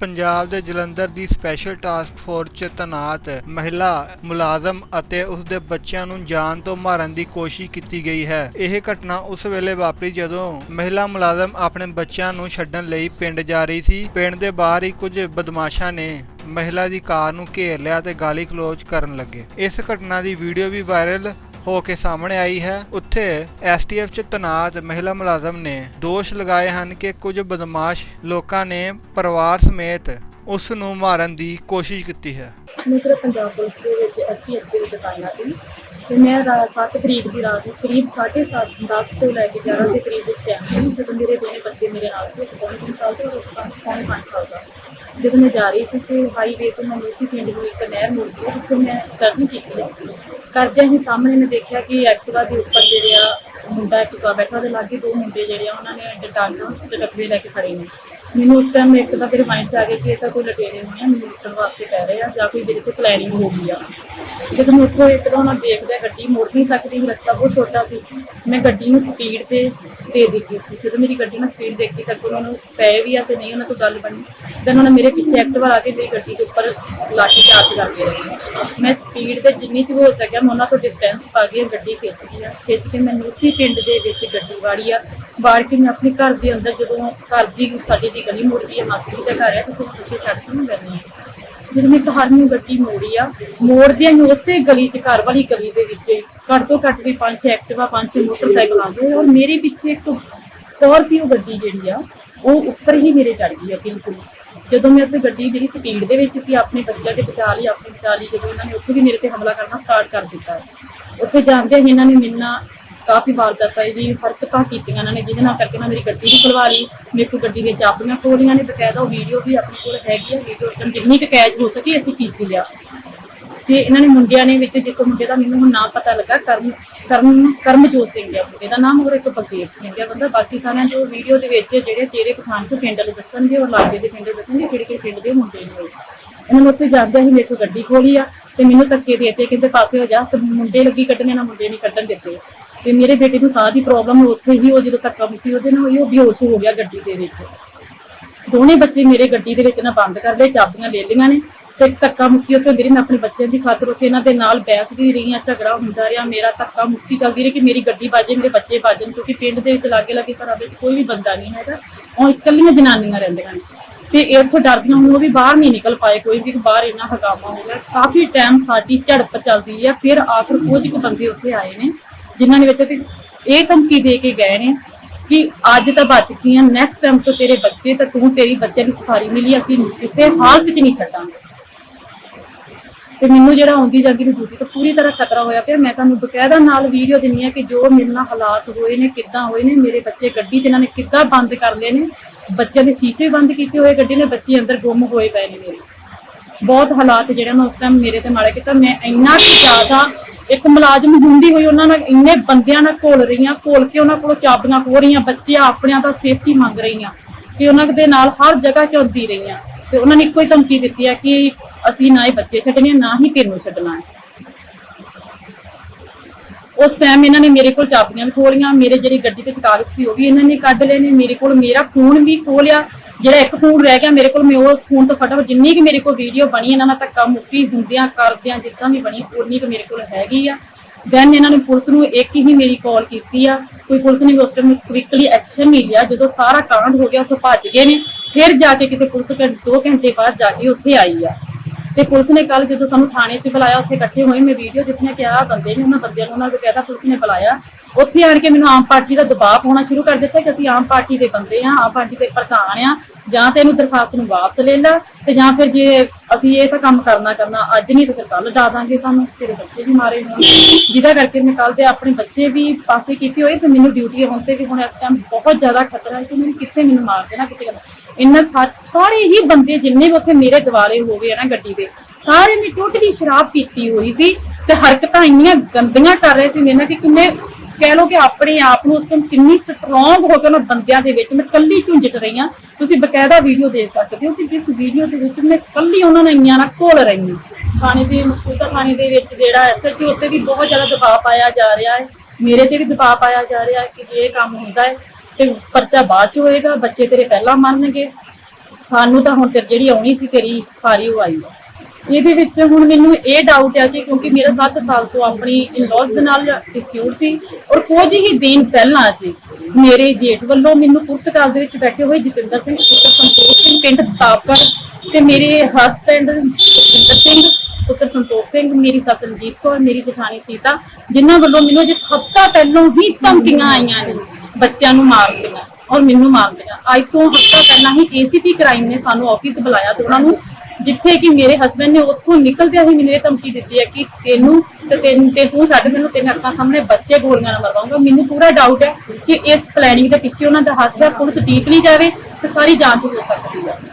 ਪੰਜਾਬ ਦੇ ਜਲੰਧਰ ਦੀ special task force 'ਚ ਤੈਨਾਤ ਮਹਿਲਾ ਮੁਲਾਜ਼ਮ ਅਤੇ ਉਸ ਦੇ ਬੱਚਿਆਂ ਨੂੰ ਜਾਨ ਤੋਂ ਮਾਰਨ ਦੀ ਕੋਸ਼ਿਸ਼ ਕੀਤੀ ਗਈ ਹੈ। ਇਹ ਘਟਨਾ ਉਸ ਵੇਲੇ ਵਾਪਰੀ ਜਦੋਂ ਮਹਿਲਾ ਮੁਲਾਜ਼ਮ ਆਪਣੇ ਬੱਚਿਆਂ ਨੂੰ ਛੱਡਣ ਲਈ ਪਿੰਡ ਜਾ ਰਹੀ ਸੀ। ਪਿੰਡ ਦੇ ਬਾਹਰ ਹੀ ਕੁਝ ਬਦਮਾਸ਼ਾਂ ਨੇ ਮਹਿਲਾ ਦੀ ਕਾਰ ਨੂੰ ਘੇਰ ਲਿਆ ਤੇ ਗਾਲੀ ਕਲੋਜ਼ ਕਰਨ ਲੱਗੇ। ਇਸ ਘਟਨਾ ਦੀ ਵੀਡੀਓ ਵੀ ਵਾਇਰਲ ਹੋ ਕੇ ਸਾਹਮਣੇ ਆਈ ਹੈ। ਉੱਥੇ ਐਸਟੀਐਫ ਚ ਤੈਨਾਤ ਮਹਿਲਾ ਮੁਲਾਜ਼ਮ ਨੇ ਦੋਸ਼ ਲਗਾਏ ਹਨ ਕਿ ਕੁਝ ਬਦਮਾਸ਼ ਲੋਕਾਂ ਨੇ ਪਰਿਵਾਰ ਸਮੇਤ ਉਸ ਨੂੰ ਮਾਰਨ ਦੀ ਕੋਸ਼ਿਸ਼ ਕੀਤੀ ਹੈ। ਮੈਂ ਪੰਜਾਬ ਪੁਲਿਸ ਦੇ ਵਿੱਚ ਐਸਪੀਐਫ ਦੇ ਵਿੱਚ ਤਾਇਨਾਤ ਸੀ ਤੇ ਮੈਂ ਰਾ- ਤਰੀਕ ਦੀ ਰਾਤ ਨੂੰ ਕਰੀਬ 7:30 10 ਤੋਂ ਲੈ ਕੇ 11 ਦੇ ਕਰੀਬ ਵਿੱਚ ਟਾਈਮ ਸੀ। ਜਦੋਂ ਮੇਰੇ ਦੋਨੇ ਬੱਚੇ ਮੇਰੇ ਨਾਲ ਸੀ, ਇੱਕ ਪੌਣੇ ਤਿੰਨ ਸਾਲ ਦਾ ਔਰ ਪੰਜ, ਪੌਣੇ ਪੰਜ ਸਾਲ ਦਾ। ਜਦੋਂ ਮੈਂ ਜਾ ਰਹੀ ਸੀ ਤੇ ਹਾਈਵੇ ਤੋਂ ਮੈਂ ਉਸੇ ਪਿੰਡ ਨੂੰ ਇੱਕ ਨਹਿਰ ਮੁੜਦੀ ਹੈ ਮੈਂ ਟਰਨ ਕੀਤੀ। ਹੈ ਕਰਦਿਆਂ ਹੀ ਸਾਹਮਣੇ ਮੈਂ ਦੇਖਿਆ ਕਿ ਐਕਟਿਵਾ ਦੇ ਉੱਪਰ ਜਿਹੜੇ ਆ ਮੁੰਡਾ ਇੱਕ ਐਕਟਿਵਾ ਬੈਠਾ ਦੇ ਲਾਗੇ ਦੋ ਮੁੰਡੇ ਜਿਹੜੇ ਆ, ਉਹਨਾਂ ਨੇ ਡਟਾਨਾ ਤੇ ਟੱਕਰੇ ਲੈ ਕੇ ਖੜੇ ਨੇ। ਮੈਨੂੰ ਉਸ ਟਾਈਮ ਇੱਕ ਤਾਂ ਫਿਰ ਮਾਈਂਡ 'ਚ ਆ ਗਿਆ ਕਿ ਇਹ ਤਾਂ ਕੋਈ ਲਟੇਰੇ ਨਹੀਂ ਆ, ਮੈਨੂੰ ਲੁੱਟਣ ਵਾਸਤੇ ਪੈ ਰਹੇ ਆ ਜਾਂ ਕੋਈ ਮੇਰੇ ਤੇ ਪਲੈਨਿੰਗ ਹੋ ਗਈ ਆ। ਜਦੋਂ ਮੈਂ ਉੱਥੋਂ ਇੱਕਦਮ ਨਾਲ ਦੇਖਦਾ ਗੱਡੀ ਮੋੜ ਨਹੀਂ ਸਕਦੀ ਰਸਤਾ ਬਹੁਤ ਛੋਟਾ ਸੀ। ਮੈਂ ਗੱਡੀ ਨੂੰ ਸਪੀਡ ਤੇ ਦੇ ਦਿੱਤੀ ਸੀ ਜਦੋਂ ਮੇਰੀ ਗੱਡੀ ਨੂੰ ਸਪੀਡ ਦੇਖੀ ਤਾਂ ਉਹਨਾਂ ਨੂੰ ਪਏ ਵੀ ਆ ਤੇ ਨਹੀਂ ਉਹਨਾਂ ਤੋਂ ਗੱਲ ਬਣੀ। ਦੈਨ ਉਹਨਾਂ ਮੇਰੇ ਪਿੱਛੇ ਐਕਟਿਵਾ ਆ ਕੇ ਮੇਰੀ ਗੱਡੀ ਦੇ ਉੱਪਰ ਲਾਠੀ ਚਾਰਜ ਕਰਦੇ ਰਹੇ ਮੈਂ ਸਪੀਡ ਤੇ ਜਿੰਨੀ ਕੁ ਹੋ ਸਕਿਆ, ਮੈਂ ਉਹਨਾਂ ਤੋਂ ਡਿਸਟੈਂਸ ਪਾ ਕੇ ਗੱਡੀ ਖਿੱਚ ਗਈ ਆ। ਖਿੱਚ ਕੇ ਮੈਨੂੰ ਉਸੇ ਪਿੰਡ ਦੇ ਵਿੱਚ ਗੱਡੀ ਵਾੜੀ ਆ। ਵਾੜ ਕੇ ਮੈਂ ਆਪਣੇ ਘਰ ਦੇ ਅੰਦਰ ਜਦੋਂ ਘਰ ਦੀ ਸਾਡੇ ਦੀ ਗਲੀ ਮੁੜਦੀ ਆ, ਮਾਸੀ ਜੀ ਦਾ ਘਰ ਹੈ ਤੇ ਫਿਰ ਪਿੱਛੇ ਛੱਡ ਕੇ ਮੈਂ ਬੈਠੀ ਹਾਂ ਜਦੋਂ ਮੈਂ ਘਰ ਨੂੰ ਗੱਡੀ ਮੋੜੀ ਆ, ਮੋੜਦਿਆਂ ਹੀ ਉਸੇ ਗਲੀ 'ਚ, ਘਰ ਵਾਲੀ ਗਲੀ ਦੇ ਵਿੱਚ ਘੱਟ ਤੋਂ ਘੱਟ ਵੀ ਪੰਜ ਛੇ ਐਕਟਿਵਾ ਪੰਜ ਛੇ ਮੋਟਰਸਾਈਕਲ ਆਉਂਦੇ ਔਰ ਮੇਰੇ ਪਿੱਛੇ ਇੱਕ ਸਕੋਰਪੀਓ ਗੱਡੀ ਜਿਹੜੀ ਆ, ਉਹ ਉੱਪਰ ਹੀ ਮੇਰੇ ਚੜ ਗਈ ਆ, ਬਿਲਕੁਲ। ਜਦੋਂ ਮੈਂ ਉੱਥੇ ਗੱਡੀ ਜਿਹੜੀ ਸਪੀਡ ਦੇ ਵਿੱਚ ਸੀ, ਆਪਣੇ ਬੱਚਿਆਂ 'ਤੇ ਬਚਾ ਲਈ, ਆਪਣੇ ਬਚਾ ਲਈ ਜਦੋਂ ਉਹਨਾਂ ਨੇ ਉੱਥੇ ਵੀ ਮੇਰੇ ਤੇ ਹਮਲਾ ਕਰਨਾ ਸਟਾਰਟ ਕਰ ਦਿੱਤਾ ਹੈ। ਉੱਥੇ ਜਾਂਦੇ ਹੀ ਇਹਨਾਂ ਨੇ ਮਿਲਣਾ ਕਾਫੀ ਵਾਰਦਾਤਾਂ ਦੀ ਹਰਕਤਾਂ ਕੀਤੀਆਂ ਇਹਨਾਂ ਨੇ, ਜਿਹਦੇ ਨਾਲ ਕਰਕੇ ਨਾ ਮੇਰੀ ਗੱਡੀ ਵੀ ਖੁਲਵਾ ਲਈ ਮੇਰੇ ਕੋਲ ਗੱਡੀ ਵਿੱਚ ਚਾਬੀਆਂ ਖੋਲੀਆਂ ਨੇ, ਬਕਾਇਦਾ ਉਹ ਵੀਡੀਓ ਵੀ ਆਪਣੇ ਕੋਲ ਹੈਗੀ ਹੈ ਵੀਡੀਓ ਜਿੰਨੀ ਕੁ ਕੈਚ ਹੋ ਸਕੀ ਅਸੀਂ ਕੀਤੀ ਆ ਤੇ ਇਹਨਾਂ ਨੇ ਮੁੰਡਿਆਂ ਨੇ ਵਿੱਚ ਇੱਕ ਮੁੰਡੇ ਦਾ ਮੈਨੂੰ ਹੁਣ ਨਾਮ ਪਤਾ ਲੱਗਾ, ਕਰਮ ਕਰਮ, ਕਰਮਜੋਤ ਸਿੰਘ ਆ ਮੁੰਡੇ ਦਾ ਨਾਮ ਹੋਰ ਇੱਕ ਬਲਦੇਵ ਸਿੰਘ ਆ ਬੰਦਾ। ਬਾਕੀ ਸਾਰਿਆਂ ਜੋ ਵੀਡੀਓ ਦੇ ਵਿੱਚ ਜਿਹੜੇ ਚਿਹਰੇ ਪਛਾਣ ਕੇ ਪਿੰਡ ਵਾਲੇ ਦੱਸਣਗੇ, ਔਰ ਲਾਗੇ ਦੇ ਪਿੰਡ ਦੱਸਣਗੇ, ਕਿਹੜੇ ਕਿਹੜੇ ਪਿੰਡ ਦੇ ਮੁੰਡੇ ਨੇ ਉਹ। ਇਹਨਾਂ ਨੂੰ ਉੱਥੇ ਜਾਂਦਿਆਂ ਹੀ ਮੇਰੇ ਕੋਲ ਗੱਡੀ ਖੋਲੀ ਆ, ਤੇ ਮੈਨੂੰ ਧੱਕੇ ਦੇ ਦਿੱਤੇ, ਕਹਿੰਦੇ ਪਾਸੇ ਹੋ ਜਾ, ਤੇ ਮੁੰਡੇ ਲੱਗੀ ਕੱਢਣੇ ਨਾ ਮੁੰਡੇ ਨਹੀਂ ਕੱਢਣ ਦਿੱਤੇ। ਤੇ ਮੇਰੇ ਬੇਟੇ ਨੂੰ ਸਾਹ ਦੀ ਪ੍ਰੋਬਲਮ ਉੱਥੇ ਹੀ ਉਹ ਜਦੋਂ ਧੱਕਾ ਮੁੱਕੀ ਉਹਦੇ ਨਾਲ ਹੋਈ, ਉਹ ਬੇਹੋਸ਼ ਹੋ ਗਿਆ ਗੱਡੀ ਦੇ ਵਿੱਚ। ਦੋਨੇ ਬੱਚੇ ਮੇਰੇ ਗੱਡੀ ਦੇ ਵਿੱਚ ਨਾ ਬੰਦ ਕਰਦੇ ਚਾਬੀਆਂ ਲੈ ਲਈਆਂ ਨੇ ਤੇ ਧੱਕਾ ਮੁੱਕੀ ਉੱਥੇ ਹੁੰਦੀ ਮੇਰੀ ਮੈਂ ਆਪਣੇ ਬੱਚਿਆਂ ਦੀ ਖਾਤਰ ਉੱਥੇ ਇਹਨਾਂ ਦੇ ਨਾਲ ਬਹਿਸਦੀ ਰਹੀ ਹਾਂ ਝਗੜਾ ਹੁੰਦਾ ਰਿਹਾ, ਮੇਰਾ ਧੱਕਾ ਮੁੱਕੀ ਚੱਲਦੀ ਰਹੀ ਕਿ ਮੇਰੀ ਗੱਡੀ ਬਾਜੇ ਮੇਰੇ ਬੱਚੇ ਬਾਜਣ ਕਿਉਂਕਿ ਪਿੰਡ ਦੇ ਵਿੱਚ ਲਾਗੇ ਲਾਗੇ ਘਰਾਂ ਵਿੱਚ ਕੋਈ ਵੀ ਬੰਦਾ ਨਹੀਂ ਹੈਗਾ। ਉਹ ਇਕੱਲੀਆਂ ਜਨਾਨੀਆਂ ਰਹਿੰਦੀਆਂ ਨੇ। ਤੇ ਇਹ ਉੱਥੋਂ ਡਰਦੀਆਂ ਹੁਣ ਉਹ ਵੀ ਬਾਹਰ ਨਹੀਂ ਨਿਕਲ ਪਾਏ ਕੋਈ ਵੀ, ਬਾਹਰ ਇੰਨਾ ਹਗਾਮਾ ਹੋ ਗਿਆ। ਕਾਫੀ ਟਾਈਮ ਸਾਡੀ ਝੜਪ ਚੱਲਦੀ ਹੈ ਫਿਰ ਆਖਰ ਕੁਝ ਕੁ ਬੰਦੇ ਉੱਥੇ ਆਏ ਨੇ, ਜਿਨ੍ਹਾਂ ਨੇ ਵਿੱਚ ਤੇ ਇਹ ਧਮਕੀ ਦੇ ਕੇ ਗਏ ਨੇ ਕਿ ਅੱਜ ਤਾਂ ਬਚ ਗਈਆਂ ਨੈਕਸਟ ਟਾਈਮ ਤੋਂ ਤੇਰੇ ਬੱਚੇ ਤਾਂ ਤੂੰ ਤੇਰੀ ਬੱਚੇ ਦੀ ਸਫਾਰੀ ਮਿਲੀ, ਅਸੀਂ ਕਿਸੇ ਹਾਲਤ 'ਚ ਨਹੀਂ ਛੱਡਾਂਗੇ। ਤੇ ਮੈਨੂੰ ਜਿਹੜਾ ਆਉਂਦੀ ਜਾਂਦੀ ਨੂੰ ਡਿਊਟੀ ਤੋਂ ਪੂਰੀ ਤਰ੍ਹਾਂ ਖਤਰਾ ਹੋਇਆ ਪਿਆ। ਮੈਂ ਤੁਹਾਨੂੰ ਬਕਾਇਦਾ ਨਾਲ ਵੀਡੀਓ ਦਿੰਨੀ ਆ ਕਿ ਜੋ ਮੇਰੇ ਨਾਲ ਹਾਲਾਤ ਹੋਏ ਨੇ, ਕਿੱਦਾਂ ਹੋਏ ਨੇ, ਮੇਰੇ ਬੱਚੇ ਗੱਡੀ 'ਚ ਇਹਨਾਂ ਨੇ ਕਿੱਦਾਂ ਬੰਦ ਕਰ ਲਏ ਨੇ, ਬੱਚਿਆਂ ਦੇ ਸ਼ੀਸ਼ੇ ਬੰਦ ਕੀਤੇ ਹੋਏ, ਗੱਡੀ ਨੇ ਬੱਚੇ ਅੰਦਰ ਗੁੰਮ ਹੋਏ ਪਏ ਨੇ ਮੇਰੇ। ਬਹੁਤ ਹਾਲਾਤ ਜਿਹੜੇ ਮੈਂ ਉਸ ਟਾਈਮ ਮੇਰੇ ਤੇ ਮਾੜੇ ਕੀਤਾ। ਮੈਂ ਇੰਨਾ ਕੁ ਜ਼ਿਆਦਾ ਇੱਕ ਮੁਲਾਜ਼ਮ ਹੁੰਦੀ ਹੋਈ ਉਹਨਾਂ ਨਾਲ ਇੰਨੇ ਬੰਦਿਆਂ ਨਾਲ ਘੋਲ ਰਹੀਆਂ, ਘੋਲ ਕੇ ਉਹਨਾਂ ਕੋਲੋਂ ਚਾਬੀਆਂ ਖੋ ਰਹੀਆਂ, ਬੱਚੇ ਆਪਣਿਆਂ ਦਾ ਸੇਫਟੀ ਮੰਗ ਰਹੀਆਂ ਤੇ ਉਹਨਾਂ ਦੇ ਨਾਲ ਹਰ ਜਗ੍ਹਾ ਚੌਂਦੀ ਰਹੀਆਂ। ਤੇ ਉਹਨਾਂ ਨੇ ਇੱਕੋ ਹੀ ਧਮਕੀ ਦਿੱਤੀ ਆ ਕਿ ਅਸੀਂ ਨਾ ਹੀ ਬੱਚੇ ਛੱਡਣੇ ਆ, ਨਾ ਹੀ ਤੈਨੂੰ ਛੱਡਣਾ ਉਸ ਟਾਈਮ ਇਹਨਾਂ ਨੇ ਮੇਰੇ ਕੋਲ ਚਾਬੀਆਂ ਵੀ ਖੋਲੀਆਂ ਮੇਰੇ ਜਿਹੜੀ ਗੱਡੀ ਤੇ ਕਾਗਜ਼ ਸੀ ਉਹ ਵੀ ਇਹਨਾਂ ਨੇ ਕੱਢ ਲਏ ਨੇ ਮੇਰੇ ਕੋਲ ਮੇਰਾ ਫੋਨ ਵੀ ਖੋਲਿਆ। ਜਿਹੜਾ ਇੱਕ ਫੋਨ ਰਹਿ ਗਿਆ ਮੇਰੇ ਕੋਲ ਮੈਂ ਉਸ ਫੋਨ ਤੋਂ ਫਟਾਫਟ ਜਿੰਨੀ ਕਿ ਮੇਰੇ ਕੋਲ ਵੀਡੀਓ ਬਣੀ ਇਹਨਾਂ ਨਾਲ ਧੱਕਾ ਮੁੱਕੀ ਹੁੰਦਿਆਂ ਕਰਦਿਆਂ ਜਿੱਦਾਂ ਵੀ ਬਣੀ ਉਨੀ ਕੁ ਮੇਰੇ ਕੋਲ ਹੈਗੀ ਆ। ਦੈਨ ਇਹਨਾਂ ਨੇ ਪੁਲਿਸ ਨੂੰ ਇੱਕ ਹੀ ਮੇਰੀ ਕਾਲ ਕੀਤੀ ਆ। ਕੋਈ ਪੁਲਿਸ ਨੇ ਉਸ ਟਾਈਮ ਕੁਇਕਲੀ ਐਕਸ਼ਨ ਨਹੀਂ ਲਿਆ। ਜਦੋਂ ਸਾਰਾ ਕਾਂਡ ਹੋ ਗਿਆ ਉੱਥੋਂ ਭੱਜ ਗਏ ਨੇ। ਫਿਰ ਜਾ ਕੇ ਕਿਤੇ ਪੁਲਿਸ ਘੰ- ਦੋ ਘੰਟੇ ਬਾਅਦ ਜਾ ਕੇ ਉੱਥੇ ਆਈ ਆ। ਤੇ ਪੁਲਿਸ ਨੇ ਕੱਲ ਜਦੋਂ ਸਾਨੂੰ ਥਾਣੇ 'ਚ ਬੁਲਾਇਆ, ਉੱਥੇ ਇਕੱਠੇ ਹੋਏ ਮੈਂ ਵੀਡੀਓ ਜਿੱਥੇ ਕਿਹਾ ਬੰਦੇ ਨੇ, ਉਹਨਾਂ ਬੰਦਿਆਂ ਨੂੰ ਉਹਨਾਂ ਨੂੰ ਕਹਿਤਾ ਪੁਲਿਸ ਨੇ ਬੁਲਾਇਆ। ਉੱਥੇ ਆਣ ਕੇ ਮੈਨੂੰ ਆਮ ਪਾਰਟੀ ਦਾ ਦਬਾਅ ਪਾਉਣਾ ਸ਼ੁਰੂ ਕਰ ਦਿੱਤਾ ਕਿ ਅਸੀਂ ਆਮ ਪਾਰਟੀ ਦੇ ਬੰਦੇ ਆ ਆਮ ਪਾਰਟੀ ਦੇ ਪ੍ਰਧਾਨ ਆ ਜਾਂ ਤੇ ਇਹਨੂੰ ਦਰਖਾਸਤ ਨੂੰ ਵਾਪਸ ਲੈ ਲੈ ਤੇ ਜਾਂ ਫਿਰ ਜੇ ਅਸੀਂ ਇਹ ਤਾਂ ਕੰਮ ਕਰਨਾ ਕਰਨਾ ਅੱਜ ਨਹੀਂ ਤਾਂ ਫਿਰ ਕੱਲ ਡਾ ਦਾਂਗੇ ਤੁਹਾਨੂੰ, ਤੇਰੇ ਬੱਚੇ ਵੀ ਮਾਰੇ ਹੋਣ ਜਿਹਦਾ ਕਰਕੇ ਮੈਂ ਕੱਲ ਦੇ ਆਪਣੇ ਬੱਚੇ ਵੀ ਪਾਸੇ ਕੀਤੇ ਹੋਏ ਤੇ ਮੈਨੂੰ ਡਿਊਟੀ ਹੋਣ ਤੇ ਵੀ ਹੁਣ ਇਸ ਟਾਈਮ ਬਹੁਤ ਜ਼ਿਆਦਾ ਖਤਰਾ ਹੈ ਕਿ ਮੈਨੂੰ ਕਿੱਥੇ ਮੈਨੂੰ ਮਾਰ ਦੇਣਾ ਕਿਤੇ ਕਰਨਾ ਇਹਨਾਂ ਸਾ- ਸਾਰੇ ਹੀ ਬੰਦੇ ਜਿੰਨੇ ਵੀ ਉੱਥੇ ਮੇਰੇ ਦਿਵਾਲੇ ਹੋ ਗਏ ਨਾ ਗੱਡੀ ਦੇ, ਸਾਰੇ ਨੇ ਟੋਟਲੀ ਸ਼ਰਾਬ ਪੀਤੀ ਹੋਈ ਸੀ ਤੇ ਹਰਕਤਾਂ ਇੰਨੀਆਂ ਗੰਦੀਆਂ ਕਰ ਰਹੇ ਸੀ ਮੇਰੇ ਨਾਲ ਕਿ ਕਿੰਨੇ ਕਹਿ ਲੋ ਕਿ ਆਪਣੇ ਆਪ ਨੂੰ ਉਸ ਟਾਈਮ ਕਿੰਨੀ ਸਟਰੋਂਗ ਹੋ ਕੇ ਉਹਨਾਂ ਬੰਦਿਆਂ ਦੇ ਵਿੱਚ ਮੈਂ ਕੱਲੀ ਝੁੰਜਟ ਰਹੀ ਹਾਂ। ਤੁਸੀਂ ਬਕਾਇਦਾ ਵੀਡੀਓ ਦੇਖ ਸਕਦੇ ਹੋ ਕਿ ਜਿਸ ਵੀਡੀਓ ਦੇ ਵਿੱਚ ਮੈਂ ਕੱਲੀ ਉਹਨਾਂ ਨਾਲ ਇੰਨੀਆਂ ਨਾਲ ਘੋਲ ਰਹੀ ਹਾਂ। ਥਾਣੇ ਦੇ ਮਕਸੂਦਾ ਥਾਣੇ ਦੇ ਵਿੱਚ ਜਿਹੜਾ ਐਸਐਚਓ ਉੱਤੇ ਵੀ ਬਹੁਤ ਜ਼ਿਆਦਾ ਦਬਾਅ ਪਾਇਆ ਜਾ ਰਿਹਾ ਹੈ। ਮੇਰੇ ਤੇ ਵੀ ਦਬਾਅ ਪਾਇਆ ਜਾ ਰਿਹਾ ਹੈ ਕਿ ਜੇ ਇਹ ਕੰਮ ਹੁੰਦਾ ਹੈ ਤੇ ਪਰਚਾ ਬਾਅਦ ਚ ਹੋਏਗਾ, ਬੱਚੇ ਤੇਰੇ ਪਹਿਲਾਂ ਮਰਨਗੇ ਸਾਨੂੰ ਤਾਂ ਹੁਣ ਤੇ ਜਿਹੜੀ ਆਉਣੀ ਸੀ ਤੇਰੀ ਪਾਰੀ ਉਹ ਆਈ ਆ। ਇਹਦੇ ਵਿੱਚ ਹੁਣ ਮੈਨੂੰ ਇਹ ਡਾਊਟ ਆ ਕਿ ਕਿਉਂਕਿ ਮੇਰਾ 7 ਸਾਲ ਤੋਂ ਆਪਣੀ ਇਨ-ਲॉज ਦੇ ਨਾਲ ਡਿਸਕਿਊਟ ਸੀ ਔਰ ਕੁਝ ਹੀ ਦਿਨ ਪਹਿਲਾਂ ਜੀ ਮੇਰੇ ਜੇਠ ਵੱਲੋਂ ਮੈਨੂੰ ਪੁਰਤਗਾਲ ਦੇ ਵਿੱਚ ਬੈਠੇ ਹੋਏ ਜਤਿੰਦਰ ਸਿੰਘ, ਪੁੱਤਰ ਸੰਤੋਖ ਸਿੰਘ, ਪਿੰਡ ਸਤਾਪਰ ਤੇ ਮੇਰੇ ਹਸਬੰਡ ਜਤਿੰਦਰ ਸਿੰਘ, ਪੁੱਤਰ ਸੰਤੋਖ ਸਿੰਘ, ਮੇਰੀ ਸੱਸ ਰਣਜੀਤ ਕੌਰ, ਮੇਰੀ ਜਠਾਣੀ ਸੀਤਾ, ਜਿਨ੍ਹਾਂ ਵੱਲੋਂ ਮੈਨੂੰ ਅਜੇ ਹਫਤਾ ਪਹਿਲਾਂ ਹੀ ਧਮਕੀਆਂ ਆਈਆਂ ਨੇ। ਬੱਚਿਆਂ ਨੂੰ ਮਾਰਨ ਦੀਆਂ ਔਰ ਮੈਨੂੰ ਮਾਰਨ ਅੱਜ ਤੋਂ ਹਫਤਾ ਪਹਿਲਾਂ ਹੀ ਏਸੀਪੀ ਕ੍ਰਾਈਮ ਨੇ ਸਾਨੂੰ ਆਫਿਸ ਬੁਲਾਇਆ ਤੇ ਉਹਨਾਂ ਨੂੰ ਜਿੱਥੇ ਕਿ ਮੇਰੇ ਹਸਬੰਡ ਨੇ ਉੱਥੋਂ ਨਿਕਲਦਿਆਂ ਹੀ ਮੈਨੂੰ ਇਹ ਧਮਕੀ ਦਿੱਤੀ ਹੈ ਕਿ ਤੈਨੂੰ ਤੇ ਤੈਨੂੰ ਤੇ ਤੂੰ ਸਾਡੇ ਮੈਨੂੰ, ਤਿੰਨ ਅੱਖਾਂ ਸਾਹਮਣੇ ਬੱਚੇ ਗੋਲੀਆਂ ਨਾਲ ਮਰਵਾਉਂਗਾ। ਮੈਨੂੰ ਪੂਰਾ ਡਾਊਟ ਹੈ ਕਿ ਇਸ ਪਲੈਨਿੰਗ ਦੇ ਪਿੱਛੇ ਉਹਨਾਂ ਦਾ ਹੱਥ ਹੈ, ਪੁਲਿਸ ਡੀਪਲੀ ਜਾਵੇ ਤੇ ਸਾਰੀ ਜਾਂਚ ਹੋ ਸਕਦੀ ਹੈ।